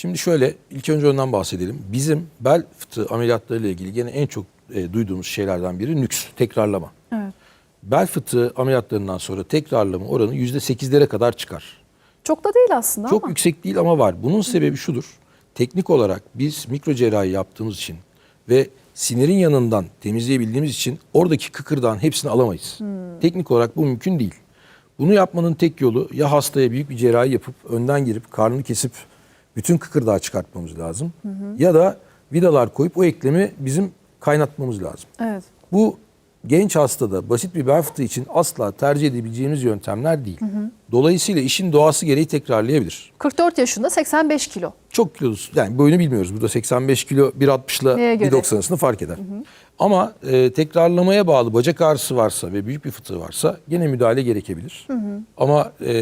Şimdi şöyle ilk önce ondan bahsedelim. Bizim bel fıtığı ameliyatlarıyla ilgili gene en çok e, duyduğumuz şeylerden biri nüks, tekrarlama. Evet. Bel fıtığı ameliyatlarından sonra tekrarlama oranı %8'lere kadar çıkar. Çok da değil aslında Çok ama. yüksek değil ama var. Bunun sebebi şudur. Teknik olarak biz mikro cerrahi yaptığımız için ve sinirin yanından temizleyebildiğimiz için oradaki kıkırdağın hepsini alamayız. Teknik olarak bu mümkün değil. Bunu yapmanın tek yolu ya hastaya büyük bir cerrahi yapıp önden girip karnını kesip bütün kıkırdağı çıkartmamız lazım. Ya da vidalar koyup o eklemi bizim kaynatmamız lazım. Evet. Bu genç hastada basit bir bel fıtığı için asla tercih edebileceğimiz yöntemler değil. Dolayısıyla işin doğası gereği tekrarlayabilir. 44 yaşında 85 kilo. Çok kilosu yani boyunu bilmiyoruz. Burada 85 kilo 1.60 Neye ile göre? 1.90 arasında fark eder. Ama e, tekrarlamaya bağlı bacak ağrısı varsa ve büyük bir fıtığı varsa gene müdahale gerekebilir. Ama e,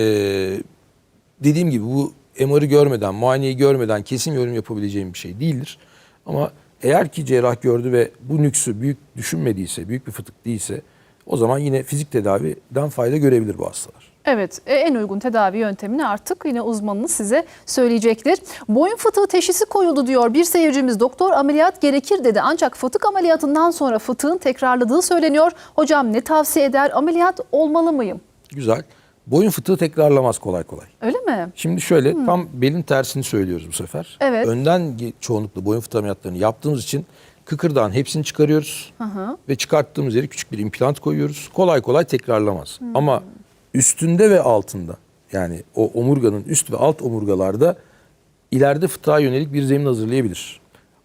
dediğim gibi bu MR'ı görmeden, muayeneyi görmeden kesin yorum yapabileceğim bir şey değildir. Ama eğer ki cerrah gördü ve bu nüksü büyük düşünmediyse, büyük bir fıtık değilse o zaman yine fizik tedaviden fayda görebilir bu hastalar. Evet, e, en uygun tedavi yöntemini artık yine uzmanınız size söyleyecektir. Boyun fıtığı teşhisi koyuldu diyor bir seyircimiz. Doktor ameliyat gerekir dedi ancak fıtık ameliyatından sonra fıtığın tekrarladığı söyleniyor. Hocam ne tavsiye eder? Ameliyat olmalı mıyım? Güzel. Boyun fıtığı tekrarlamaz kolay kolay. Öyle mi? Şimdi şöyle tam belin tersini söylüyoruz bu sefer. Evet. Önden çoğunlukla boyun fıtığı ameliyatlarını yaptığımız için kıkırdağın hepsini çıkarıyoruz. Ve çıkarttığımız yere küçük bir implant koyuyoruz. Kolay kolay tekrarlamaz. Ama üstünde ve altında yani o omurganın üst ve alt omurgalarda ileride fıtığa yönelik bir zemin hazırlayabilir.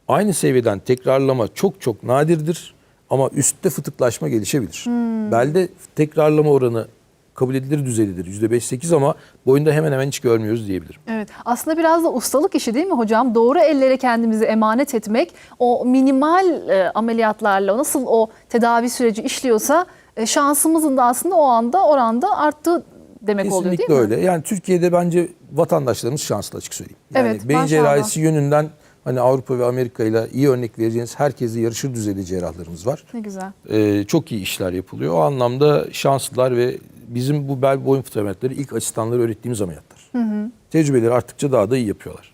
Aynı seviyeden tekrarlama çok çok nadirdir ama üstte fıtıklaşma gelişebilir. Belde tekrarlama oranı kabul edilir düzeydedir. %5-8 ama boyunda hemen hemen hiç görmüyoruz diyebilirim. Evet. Aslında biraz da ustalık işi değil mi hocam? Doğru ellere kendimizi emanet etmek, o minimal e, ameliyatlarla nasıl o tedavi süreci işliyorsa e, şansımızın da aslında o anda oranda arttığı demek oluyor Kesinlikle değil mi? öyle. Yani Türkiye'de bence vatandaşlarımız şanslı açık söyleyeyim. Yani Evet, beyin maşallah. cerrahisi yönünden hani Avrupa ve Amerika ile iyi örnek vereceğiniz herkesle yarışır düzeyde cerrahlarımız var. Ne güzel. Ee, çok iyi işler yapılıyor. O anlamda şanslılar ve bizim bu bel boyun fıtığı ameliyatları ilk asistanları öğrettiğimiz ameliyatlar. Tecrübeleri arttıkça daha da iyi yapıyorlar.